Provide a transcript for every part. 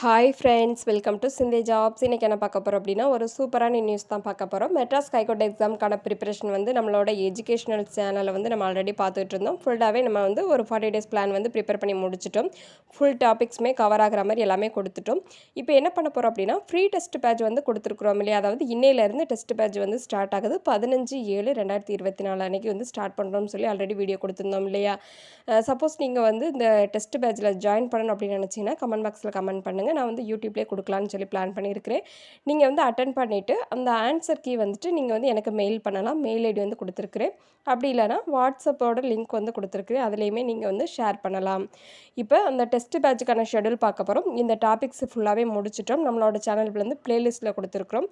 Hi friends welcome to சிந்தே jobs இன்றைக்கி என்ன பார்க்க போகிறோம் அப்படின்னா ஒரு சூப்பரான நியூஸ் தான் பார்க்க போகிறோம் மெட்ராஸ் ஹைகோர்ட் எக்ஸாமுக்கான ப்ரிப்பரேஷன் வந்து நம்மளோட எஜுகேஷனல் சேனலை வந்து நம்ம ஆல்ரெடி பார்த்துட்டு இருந்தோம். ஃபுல்லாகவே நம்ம வந்து ஒரு ஃபார்ட்டி டேஸ் பிளான் வந்து ப்ரிப்பேர் பண்ணி முடிச்சிட்டோம். ஃபுல் டாபிக்ஸுமே கவர் ஆகிற மாதிரி எல்லாமே கொடுத்துட்டோம். இப்போ என்ன பண்ண போகிறோம் அப்படின்னா ஃப்ரீ டெஸ்ட் பேட்ச் வந்து கொடுத்துருக்குறோம் இல்லையா? அதாவது இன்னையிலேருந்து டெஸ்ட் பேட்ச் வந்து ஸ்டார்ட் ஆகுது. பதினஞ்சு ஏழு ரெண்டாயிரத்தி இருபத்தி நாலு அன்றைக்கி வந்து ஸ்டார்ட் பண்ணுறோம்னு சொல்லி ஆல்ரெடி வீடியோ கொடுத்துருந்தோம் இல்லையா? சப்போஸ் நீங்கள் வந்து இந்த டெஸ்ட் பேட்சில் ஜாயின் பண்ணணும் அப்படின்னு நினச்சிங்கன்னா கமெண்ட் பாக்ஸில் கமெண்ட் பண்ணுங்கள் நான் வந்து யூடியூப்லேயே கொடுக்கலான்னு சொல்லி பிளான் பண்ணியிருக்கிறேன். நீங்கள் வந்து அட்டன் பண்ணிவிட்டு அந்த ஆன்சர் கீ வந்துட்டு நீங்கள் வந்து எனக்கு மெயில் பண்ணலாம். மெயில் ஐடி வந்து கொடுத்துருக்குறேன். அப்படி இல்லைனா வாட்ஸ்அப்போட லிங்க் வந்து கொடுத்துருக்குறேன். அதுலேயுமே நீங்கள் வந்து ஷேர் பண்ணலாம். இப்போ அந்த டெஸ்ட் பேட்சுக்கான ஷெடியூல் பார்க்க போகிறோம் இந்த டாபிக்ஸ் ஃபுல்லாகவே முடிச்சிட்டோம். நம்மளோட சேனல் வந்து கொடுத்துருக்குறோம்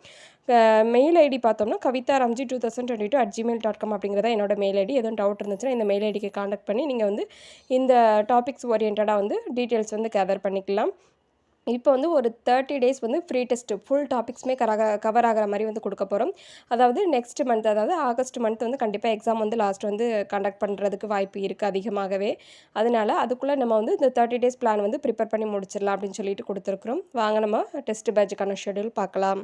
மெயில் ஐடி பார்த்தோம்னா Kavitha Ramji two thousand twenty two at Gmail dot com அப்படிங்கிறத என்னோட மெயில் ஐடி எதுவும் டவுட் இருந்துச்சுன்னா இந்த மெயில் ஐடிக்கு காண்டாக்ட் பண்ணி நீங்கள் வந்து இந்த டாபிக்ஸ் ஓரியன்டாக வந்து டீட்டெயில்ஸ் வந்து கேதர் பண்ணிக்கலாம். இப்போ வந்து ஒரு தேர்ட்டி டேஸ் வந்து ஃப்ரீ டெஸ்ட் ஃபுல் டாபிக்ஸுமே கராக கவர் ஆகிற மாதிரி வந்து கொடுக்க போகிறோம் அதாவது நெக்ஸ்ட் மந்த் அதாவது ஆகஸ்ட் மந்த் வந்து கண்டிப்பாக எக்ஸாம் வந்து லாஸ்ட் வந்து கண்டக்ட் பண்ணுறதுக்கு வாய்ப்பு இருக்குது அதிகமாகவே. அதனால் அதுக்குள்ளே நம்ம வந்து இந்த தேர்ட்டி டேஸ் பிளான் வந்து ப்ரிப்பேர் பண்ணி முடிச்சிடலாம் அப்படின்னு சொல்லிட்டு கொடுத்துருக்குறோம். வாங்க நம்ம டெஸ்ட் பேட்சுக்கான ஷெடியூல் பார்க்கலாம்.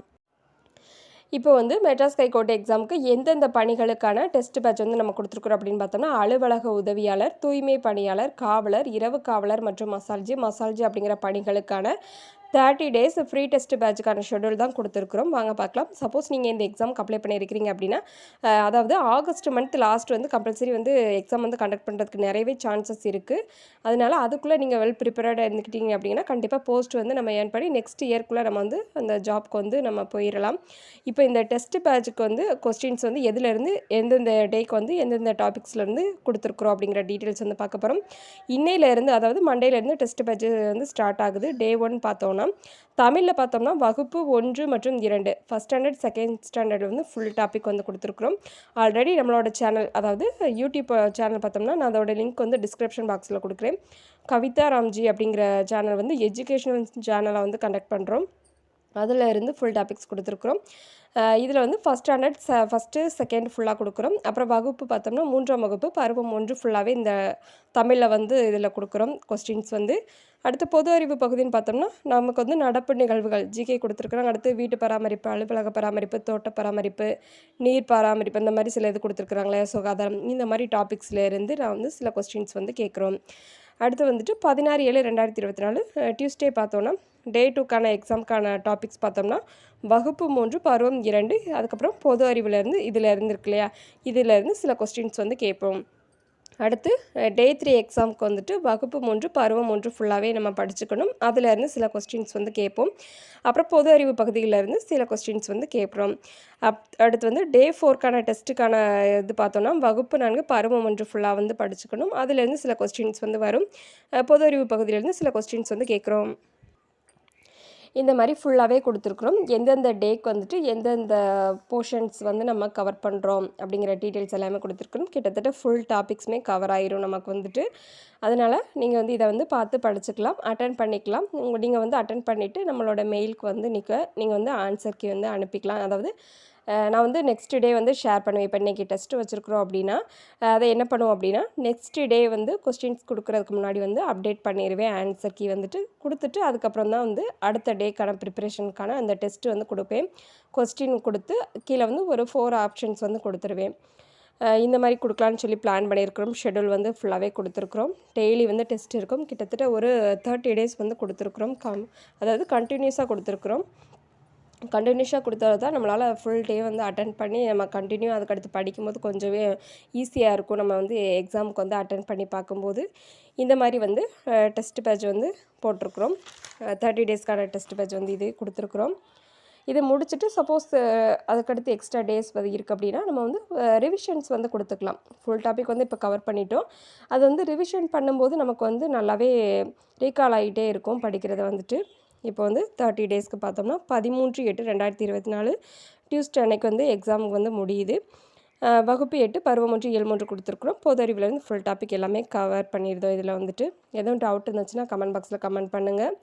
இப்போ வந்து மெட்ராஸ் கைகோட்டை எக்ஸாமுக்கு எந்தெந்த பணிகளுக்கான டெஸ்ட் பேட்ச் வந்து நம்ம கொடுத்துருக்குறோம் அப்படின்னு பார்த்தோம்னா அலுவலக உதவியாளர் தூய்மை பணியாளர் காவலர் இரவு காவலர் மற்றும் மசால்ஜி மசால்ஜி அப்படிங்கிற பணிகளுக்கான தேர்ட்டி டேஸ் ஃப்ரீ டெஸ்ட் பேட்சுக்கான ஷெடியூல் தான் கொடுத்துருக்குறோம். வாங்க பார்க்கலாம். சப்போஸ் நீங்கள் இந்த எக்ஸாம் அப்ளை பண்ணியிருக்கிறீங்க அப்படின்னா அதாவது ஆகஸ்ட் மந்த் லாஸ்ட் வந்து கம்பல்சரி வந்து எக்ஸாம் வந்து கண்டக்ட் பண்ணுறதுக்கு நிறையவே சான்சஸ் இருக்குது அதனால் அதுக்குள்ளே நீங்கள் வெல் ப்ரிப்பேர்டாக இருந்துக்கிட்டீங்க அப்படின்னா கண்டிப்பாக போஸ்ட் வந்து நம்ம ஏன் பண்ணி நெக்ஸ்ட் இயர்க்குள்ளே நம்ம வந்து அந்த ஜாப்க்கு வந்து நம்ம போயிடலாம். இப்போ இந்த டெஸ்ட் பேட்சுக்கு வந்து கொஸ்டின்ஸ் வந்து எதுலேருந்து எந்தெந்த டேக்கு வந்து எந்தெந்த டாபிக்ஸ்லேருந்து கொடுத்துருக்குறோம் அப்படிங்கிற டீட்டெயில்ஸ் வந்து பார்க்க போகிறோம் இன்னையிலேருந்து அதாவது மண்டேலேருந்து டெஸ்ட் பேட்ச் வந்து ஸ்டார்ட் ஆகுது. டே ஒன் பார்த்தோன்னா தமிழில் பார்த்தோம்னா வகுப்பு ஒன்று மற்றும் இரண்டு ஃபஸ்ட் ஸ்டாண்டர்ட் செகண்ட் ஸ்டாண்டர்ட் வந்து ஃபுல் டாபிக் வந்து கொடுத்துருக்குறோம். ஆல்ரெடி நம்மளோட சேனல் அதாவது யூடியூப் சேனல் பார்த்தோம்னா நான் அதோட லிங்க் வந்து டிஸ்கிரிப்ஷன் பாக்ஸில் கொடுக்குறேன். கவிதா ராம்ஜி அப்படிங்கிற சேனல் வந்து எஜுகேஷனல் சேனலை வந்து கண்டக்ட் பண்ணுறோம் அதில் இருந்து ஃபுல் டாபிக்ஸ் கொடுத்துருக்குறோம். இதில் வந்து ஃபஸ்ட் ஸ்டாண்டர்ட் ச ஃபஸ்ட்டு செகண்ட் ஃபுல்லாக கொடுக்குறோம். அப்புறம் வகுப்பு பார்த்தோம்னா மூன்றாம் வகுப்பு பருவம் ஒன்று ஃபுல்லாகவே இந்த தமிழில் வந்து இதில் கொடுக்குறோம் கொஸ்டின்ஸ் வந்து. அடுத்து பொது அறிவு பகுதின்னு பார்த்தோம்னா நமக்கு வந்து நடப்பு நிகழ்வுகள். ஜிகே கொடுத்துருக்குறாங்க. அடுத்து வீட்டு பராமரிப்பு அலுவலக பராமரிப்பு தோட்ட பராமரிப்பு நீர் பராமரிப்பு இந்த மாதிரி சில இது கொடுத்துருக்குறாங்களே சுகாதாரம் இந்த மாதிரி டாபிக்ஸில் இருந்து நான் வந்து சில கொஸ்டின்ஸ் வந்து கேட்குறோம். அடுத்து வந்துட்டு பதினாறு ஏழு ரெண்டாயிரத்தி இருபத்தி நாலு டியூஸ்டே பார்த்தோன்னா டே டூக்கான எக்ஸாமுக்கான டாபிக்ஸ் பார்த்தோம்னா வகுப்பு மூன்று பருவம் இரண்டு அதுக்கப்புறம் பொது அறிவுலேருந்து இதில் இருந்து இருக்கு இல்லையா இதிலேருந்து சில கொஸ்டின்ஸ் வந்து கேட்போம். அடுத்து டே த்ரீ எக்ஸாமுக்கு வந்துட்டு வகுப்பு ஒன்று பருவம் ஒன்று ஃபுல்லாகவே நம்ம படிச்சுக்கணும். அதிலேருந்து சில கொஸ்டின்ஸ் வந்து கேட்போம். அப்புறம் பொது அறிவு பகுதியிலேருந்து சில கொஸ்டின்ஸ் வந்து கேட்குறோம் அப் அடுத்து வந்து டே ஃபோர்க்கான டெஸ்ட்டுக்கான இது பார்த்தோன்னா வகுப்பு நான்கு பருவம் ஒன்று ஃபுல்லாக வந்து படிச்சுக்கணும். அதுலேருந்து சில கொஸ்டின்ஸ் வந்து வரும். பொது அறிவு பகுதியிலேருந்து சில கொஸ்டின்ஸ் வந்து கேட்குறோம். இந்த மாதிரி ஃபுல்லாகவே கொடுத்துருக்குறோம். எந்தெந்த டேக்கு வந்துட்டு எந்தெந்த போர்ஷன்ஸ் வந்து நம்ம கவர் பண்ணுறோம் அப்படிங்கிற டீட்டெயில்ஸ் எல்லாமே கொடுத்துருக்கணும் கிட்டத்தட்ட ஃபுல் டாபிக்ஸுமே கவர் ஆயிரும் நமக்கு வந்துட்டு. அதனால் நீங்கள் வந்து இதை வந்து பார்த்து படிச்சுக்கலாம் அட்டன் பண்ணிக்கலாம். உங்கள் நீங்கள் வந்து அட்டன் பண்ணிவிட்டு நம்மளோட மெயிலுக்கு வந்து நிற்க நீங்கள் வந்து ஆன்சர்க்கு வந்து அனுப்பிக்கலாம். அதாவது நான் வந்து நெக்ஸ்ட் டே வந்து ஷேர் பண்ணுவேன். இப்போ இன்றைக்கி டெஸ்ட்டு வச்சுருக்குறோம் அப்படின்னா அதை என்ன பண்ணுவோம் அப்படின்னா நெக்ஸ்ட் டே வந்து கொஸ்டின்ஸ் கொடுக்குறதுக்கு முன்னாடி வந்து அப்டேட் பண்ணிடுவேன். ஆன்சர் கீ வந்துட்டு கொடுத்துட்டு அதுக்கப்புறம் தான் வந்து அடுத்த டேக்கான ப்ரிப்பரேஷனுக்கான அந்த டெஸ்ட்டு வந்து கொடுப்பேன். கொஸ்டின் கொடுத்து கீழே வந்து ஒரு ஃபோர் ஆப்ஷன்ஸ் வந்து கொடுத்துருவேன். இந்த மாதிரி கொடுக்கலான்னு சொல்லி பிளான் பண்ணியிருக்கிறோம். ஷெடியூல் வந்து ஃபுல்லாகவே கொடுத்துருக்குறோம். டெய்லி வந்து டெஸ்ட் இருக்கும். கிட்டத்தட்ட ஒரு தேர்ட்டி டேஸ் வந்து கொடுத்துருக்குறோம். கம் அதாவது கண்டினியூஸாக கொடுத்துருக்குறோம். கண்டினியூஸாக கொடுத்தா தான் நம்மளால் ஃபுல் டே வந்து அட்டன் பண்ணி நம்ம கண்டினியூ அதுக்கடுத்து படிக்கும்போது கொஞ்சமே ஈஸியாக இருக்கும். நம்ம வந்து எக்ஸாமுக்கு வந்து அட்டன் பண்ணி பார்க்கும்போது. இந்த மாதிரி வந்து டெஸ்ட் பேட்ச் வந்து போட்டிருக்குறோம். தேர்ட்டி டேஸ்க்கான டெஸ்ட் பேட்ச் வந்து இது கொடுத்துருக்குறோம். இதை முடிச்சுட்டு சப்போஸ் அதுக்கடுத்து எக்ஸ்ட்ரா டேஸ் வந்து இருக்குது அப்படின்னா நம்ம வந்து ரிவிஷன்ஸ் வந்து கொடுத்துக்கலாம். ஃபுல் டாபிக் வந்து இப்போ கவர் பண்ணிட்டோம். அது வந்து ரிவிஷன் பண்ணும்போது நமக்கு வந்து நல்லாவே ரீகால் ஆகிட்டே இருக்கும் படிக்கிறத வந்துட்டு. இப்போ வந்து தேர்ட்டி டேஸ்க்கு பார்த்தோம்னா பதிமூன்று எட்டு ரெண்டாயிரத்தி இருபத்தி நாலு டியூஸ்டே அன்னைக்கு வந்து எக்ஸாமுக்கு வந்து முடியுது. வகுப்பு எட்டு பருவம் ஒன்று ஏழு மூன்று கொடுத்துருக்குறோம். பொதறிவிலேருந்து ஃபுல் டாபிக் எல்லாமே கவர் பண்ணியிருந்தோம் இதில் வந்துட்டு. எதுவும் டவுட் இருந்துச்சுன்னா கமெண்ட் பாக்ஸில் கமெண்ட் பண்ணுங்கள்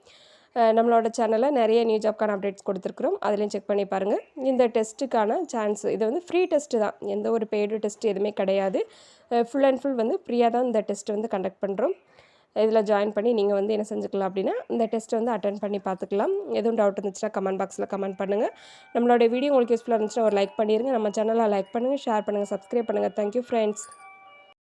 நம்மளோட சேனலில் நிறைய நியூ ஜாப்க்கான அப்டேட்ஸ் கொடுத்துருக்குறோம். அதுலேயும் செக் பண்ணி பாருங்கள் இந்த டெஸ்ட்டுக்கான சான்ஸ் இது வந்து ஃப்ரீ டெஸ்ட்டு தான். எந்த ஒரு பெய்டு டெஸ்ட் எதுவுமே கிடையாது. ஃபுல் அண்ட் ஃபுல் வந்து ஃப்ரீயாக தான் இந்த டெஸ்ட் வந்து கண்டக்ட் பண்ணுறோம் இதில் ஜாயின் பண்ணி நீங்கள் வந்து என்ன செஞ்சுக்கலாம் அப்படின்னா இந்த டெஸ்ட் வந்து அட்டன் பண்ணி பார்த்துக்கலாம். எதுவும் டவுட் இருந்துச்சுன்னா கமெண்ட் பாக்ஸில் கமெண்ட் பண்ணுங்கள் நம்மளோட வீடியோ உங்களுக்கு யூஸ்ஃபுல்லாக இருந்துச்சுன்னா ஒரு லைக் பண்ணிடுங்க நம்ம சேனலை லைக் பண்ணுங்கள் ஷேர் பண்ணுங்கள் சப்ஸ்கிரைப் பண்ணுங்கள் தேங்க்யூ ஃப்ரெண்ட்ஸ்